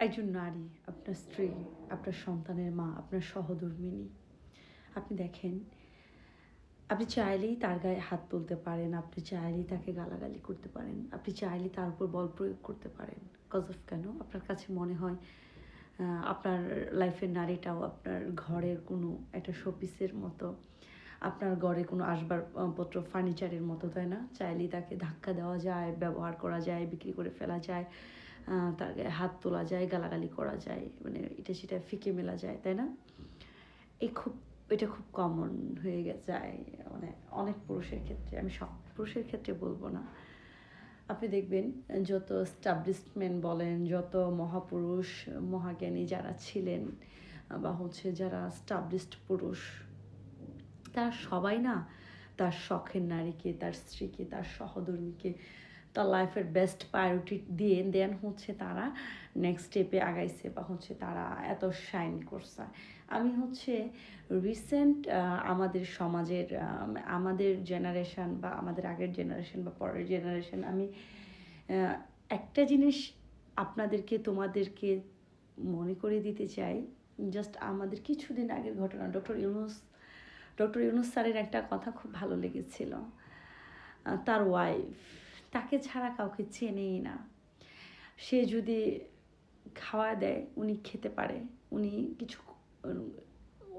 একজন নারী, আপনার স্ত্রী, আপনার সন্তানের মা, আপনার সহধর্মিনী, আপনি দেখেন, আপনি চাইলেই তার গায়ে হাত তুলতে পারেন, আপনি চাইলেই তাকে গালাগালি করতে পারেন, আপনি চাইলেই তার উপর বল প্রয়োগ করতে পারেন। কজ অফ কেন? আপনার কাছে মনে হয় আপনার লাইফের নারীটাও আপনার ঘরের কোনো একটা শোপিসের মতো। আপনার ঘরে কোনো আসবাবপত্র ফার্নিচারের মতো, তাই না? চাইলেই তাকে ধাক্কা দেওয়া যায়, ব্যবহার করা যায়, বিক্রি করে ফেলা যায় গায়ে হাত তোলা যায়, গালাগালি করা যায় মানে এটা সেটা ফিকে মেলা যায়, তাই না? এই খুব, এটা খুব কমন হয়ে যায় মানে অনেক পুরুষের ক্ষেত্রে, আমি সব পুরুষের ক্ষেত্রে বলব না। আপনি দেখবেন, যত স্টাবলিশমেন্ট বলেন, যত মহাপুরুষ, মহাজ্ঞানী যারা ছিলেন, বা হচ্ছে যারা স্টাবলিশড পুরুষ তারা সবাই না, তার শখের নারীকে, তার স্ত্রীকে, তার সহধর্মীকে, তার লাইফের বেস্ট প্রায়োরিটি দিয়ে দেন হচ্ছে তারা নেক্সট স্টেপে আগাইছে বা হচ্ছে তারা এত শাইন করছে। আমি হচ্ছে রিসেন্ট আমাদের সমাজের আমাদের জেনারেশান বা আমাদের আগের জেনারেশান বা পরের জেনারেশান আমি একটা জিনিস আপনাদেরকে, তোমাদেরকে মনে করে দিতে চাই জাস্ট আমাদের কিছুদিন আগের ঘটনা ডক্টর ইউনুস ডক্টর ইউনুস স্যারের একটা কথা খুব ভালো লেগেছিল। তার ওয়াইফ তাকে ছাড়া কাউকে চেনেই না। সে যদি খাওয়া দেয়, উনি খেতে পারে। উনি কিছু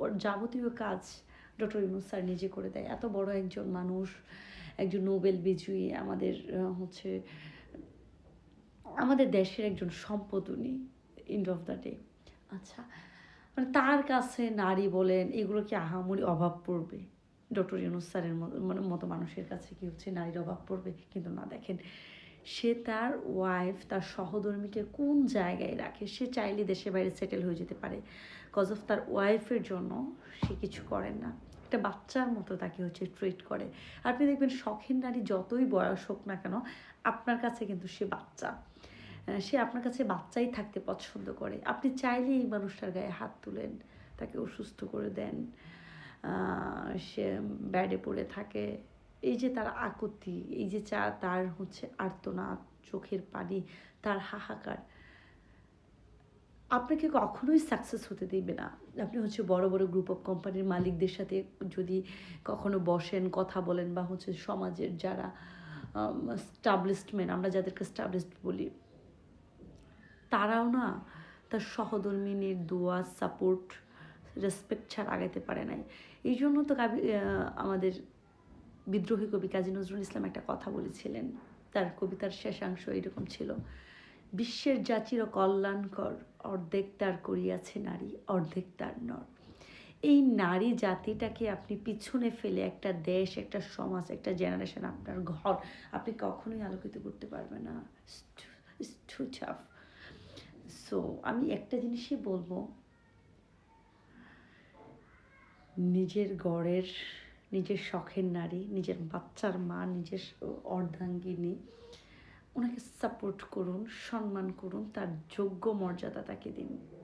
ওর যাবতীয় কাজ ডক্টর ইউনুস স্যার নিজে করে দেয়। এত বড় একজন মানুষ, একজন নোবেল বিজয়ী, আমাদের হচ্ছে, আমাদের দেশের একজন সম্পদ উনি এন্ড অফ দ্য ডে আচ্ছা মানে তার কাছে নারী বলেন, এগুলো কি আহামরি অভাব পড়বে? ডক্টর ইউনুস স্যারের মানে মতো মানুষের কাছে কি হচ্ছে নারীর অভাব পড়বে? কিন্তু না, দেখেন, সে তার ওয়াইফ তার সহধর্মীকে কোন জায়গায় রাখে? সে চাইলে দেশে বাইরে সেটেল হয়ে যেতে পারে। কজ অফ তার ওয়াইফের জন্য সে কিছু করেন না। একটা বাচ্চার মতো তাকে হচ্ছে ট্রিট করে। আপনি দেখবেন, শখের নারী যতই বয়স হোক না কেন, আপনার কাছে কিন্তু সে বাচ্চা। সে আপনার কাছে বাচ্চাই থাকতে পছন্দ করে। আপনি চাইলে এই মানুষটার গায়ে হাত তুলেন, তাকে অসুস্থ করে দেন সে ব্যাডে পড়ে থাকে। এই যে তার আকুতি, এই যে চা, তার হচ্ছে আর্তনাদ চোখের পানি, তার হাহাকার। আপনাকে কখনোই সাকসেস হতে দিবে না। আপনি হচ্ছে বড় বড় গ্রুপ অফ কোম্পানির মালিকদের সাথে যদি কখনো বসেন, কথা বলেন বা হচ্ছে সমাজের যারা স্টাবলিশমেন্ট আমরা যাদেরকে স্টাবলিশড বলি তারাও না তার সহধর্মিনীর দোয়া সাপোর্ট রেসপেক্ট ছাড়া আগাইতে পারে নাই। এই জন্য তো কাবি আমাদের বিদ্রোহী কবি কাজী নজরুল ইসলাম একটা কথা বলেছিলেন। তার কবিতার শেষাংশ এরকম ছিল, বিশ্বের জাতির কল্যাণকর অর্ধেক তার করিয়াছে নারী, অর্ধেক তার নর। এই নারী জাতিটাকে আপনি পিছনে ফেলে একটা দেশ, একটা সমাজ, একটা জেনারেশন আপনার ঘর, আপনি কখনোই আলোকিত করতে পারবেন না। টু টাফ সো আমি একটা জিনিসই বলব। নিজের গড়ের, নিজের শখের নারী, নিজের বাচ্চার মা, নিজের অর্ধাঙ্গিনী, ওনাকে সাপোর্ট করুন, সম্মান করুন, তার যোগ্য মর্যাদা তাকে দিন।